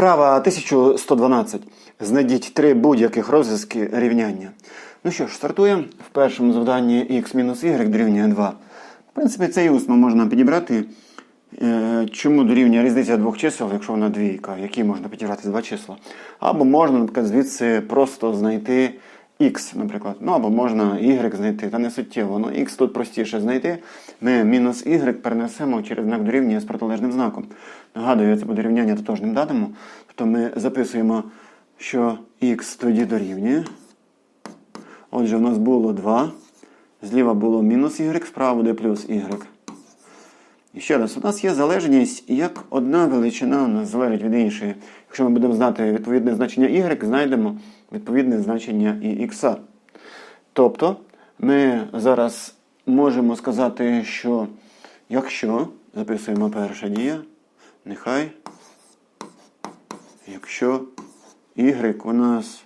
Вправа 1112. Знайдіть три будь-яких розв'язки рівняння. Ну що ж, стартуємо. В першому завданні x-y дорівнює 2. В принципі, це і усно можна підібрати. Е, Чому дорівнює різниця двох чисел, якщо вона двійка, які можна підібрати два числа. Або можна, наприклад, звідси просто знайти x, наприклад. Ну або можна y знайти, та не суттєво. Ну, x тут простіше знайти. Ми мінус y перенесемо через знак дорівнює з протилежним знаком. Нагадую, це буде рівняння тотожним датаму. Тобто ми записуємо, що x тоді дорівнює. Отже, у нас було 2. Зліва було мінус y, справа буде плюс y. І ще раз, у нас є залежність, як одна величина у нас залежить від іншої. Якщо ми будемо знати відповідне значення y, знайдемо відповідне значення і x. Тобто, ми зараз можемо сказати, що якщо, записуємо перша дія, нехай, якщо y у нас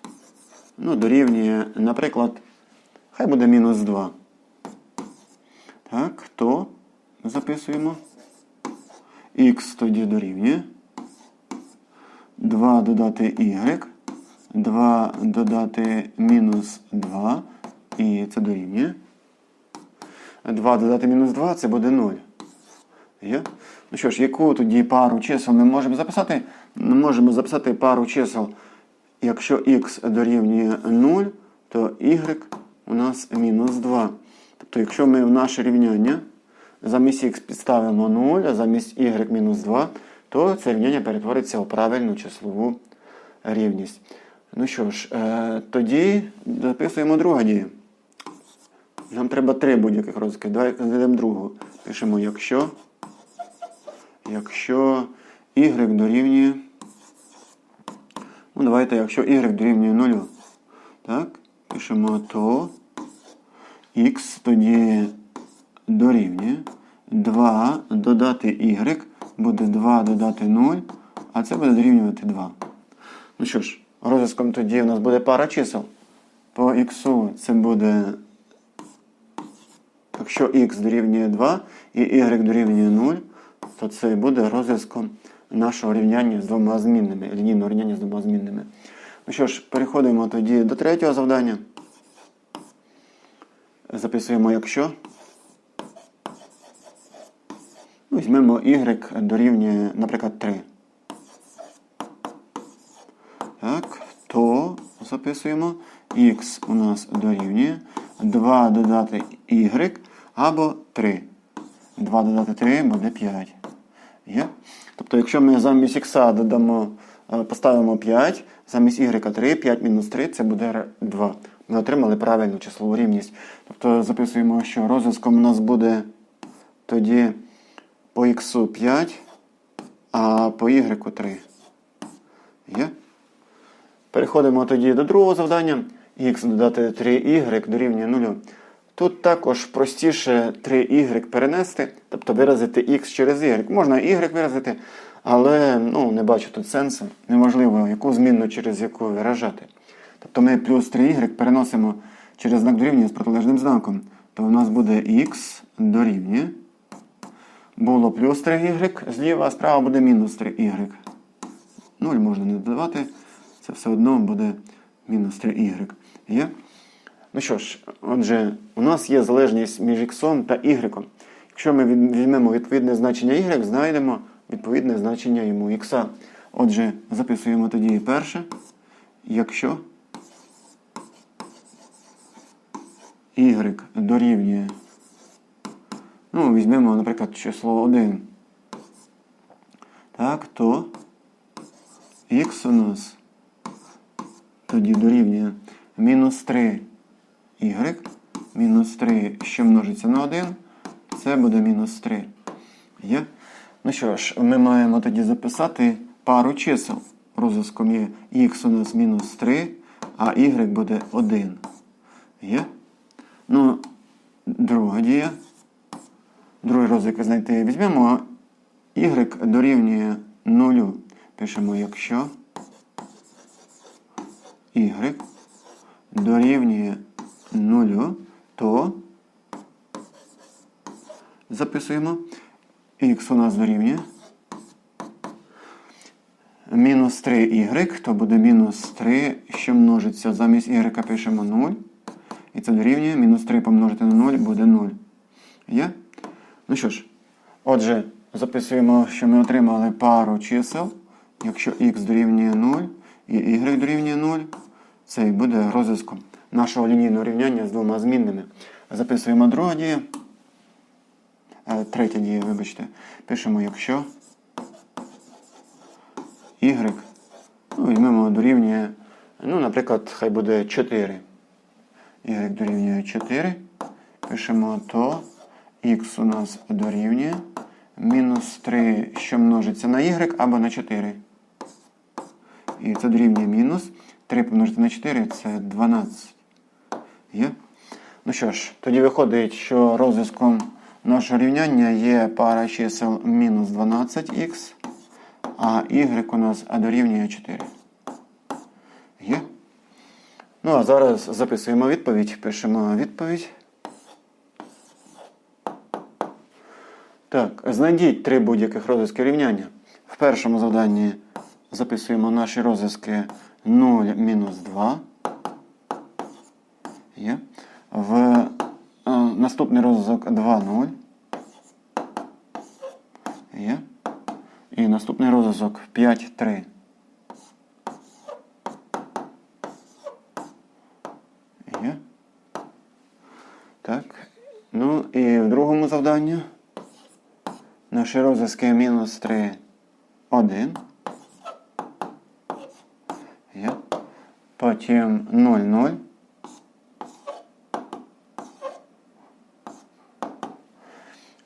ну, дорівнює, наприклад, хай буде мінус 2. Так, то записуємо. Х тоді дорівнює. 2 додати y. 2 додати мінус 2. І це дорівнює. 2 додати мінус 2 це буде 0. Є? Ну що ж, яку тоді пару чисел ми можемо записати? Ми можемо записати пару чисел. Якщо х дорівнює 0, то y у нас мінус 2. Тобто, якщо ми в наше рівняння замість х підставимо 0, а замість y мінус 2, то це рівняння перетвориться у правильну числову рівність. Ну що ж, е, тоді записуємо другу дію. Нам треба три будь-яких розвитки. Давай знайдемо другу. Пишемо, якщо, якщо y дорівнює. Ну, давайте, якщо y дорівнює 0. Так, пишемо то х тоді дорівнює 2 додати y буде 2 додати 0, а це буде дорівнювати 2. Ну що ж, розв'язком тоді у нас буде пара чисел. По х це буде, якщо х дорівнює 2 і y дорівнює 0, то це буде розв'язком нашого рівняння з двома змінними, лінійного рівняння з двома змінними. Ну що ж, переходимо тоді до третього завдання. Записуємо якщо. Візьмемо y дорівнює, наприклад, 3. Так, то записуємо x у нас дорівнює 2 додати y або 3. 2 додати 3 буде 5. Є? Тобто, якщо ми замість x додамо, е, поставимо 5, замість y 3, 5 мінус 3 це буде 2. Ми отримали правильну числову рівність. Тобто записуємо, що розв'язком у нас буде тоді по x 5, а по y 3. Є? Переходимо тоді до другого завдання. Х додати 3y дорівнює 0. Тут також простіше 3y перенести, тобто виразити x через y. Можна y виразити, але ну, не бачу тут сенсу. Неможливо, яку змінну через яку виражати. Тобто ми плюс 3y переносимо через знак дорівнює з протилежним знаком. То у нас буде x дорівнює. Було плюс 3y, зліва, справа буде мінус 3y. 0 можна не додавати. Це все одно буде мінус 3y. Є? Ну що ж, отже, у нас є залежність між x та y. Якщо ми візьмемо відповідне значення y, знайдемо відповідне значення йому x. Отже, записуємо тоді перше. Якщо y дорівнює, ну, візьмемо, наприклад, число 1. Так, то x у нас тоді дорівнює мінус 3 y, мінус 3, що множиться на 1, це буде мінус 3. Є? Ну що ж, ми маємо тоді записати пару чисел. Розв'язком є x у нас мінус 3, а y буде 1. Є? Ну, друга дія. Другий розв'язок знайти. Візьмемо y дорівнює 0. Пишемо, якщо y дорівнює 0, то записуємо x у нас дорівнює. мінус 3y, то буде мінус 3, що множиться. Замість y пишемо 0. І це дорівнює мінус 3 помножити на 0 буде 0. Є? Ну що ж, отже, записуємо, що ми отримали пару чисел. Якщо х дорівнює 0 і y дорівнює 0, це і буде розв'язком нашого лінійного рівняння з двома змінними. Записуємо друга дія. Е, Третя дія, вибачте. Пишемо, якщо y, ну, візьмемо дорівнює, ну, наприклад, хай буде 4. y дорівнює 4. Пишемо то х у нас дорівнює мінус 3, що множиться на y або на 4. І це дорівнює мінус. 3 помножити на 4 це 12. Є? Ну що ж, тоді виходить, що розв'язком нашого рівняння є пара чисел мінус 12х, а y у нас дорівнює 4. Є? Ну, а зараз записуємо відповідь. Пишемо відповідь. Так, знайдіть три будь-яких розв'язки рівняння. В першому завданні записуємо наші розв'язки 0 мінус 2. Є. В е, наступний розв'язок 2, 0. Є. І наступний розв'язок 5, 3. Є. Так. Ну і в другому завданні наші розв'язки мінус 3, 1. Потім 0, 0.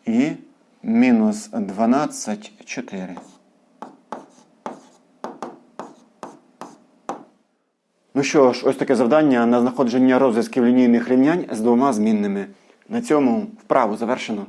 І мінус 12, 4. Ну що ж, ось таке завдання на знаходження розв'язків лінійних рівнянь з двома змінними. На цьому вправу завершено.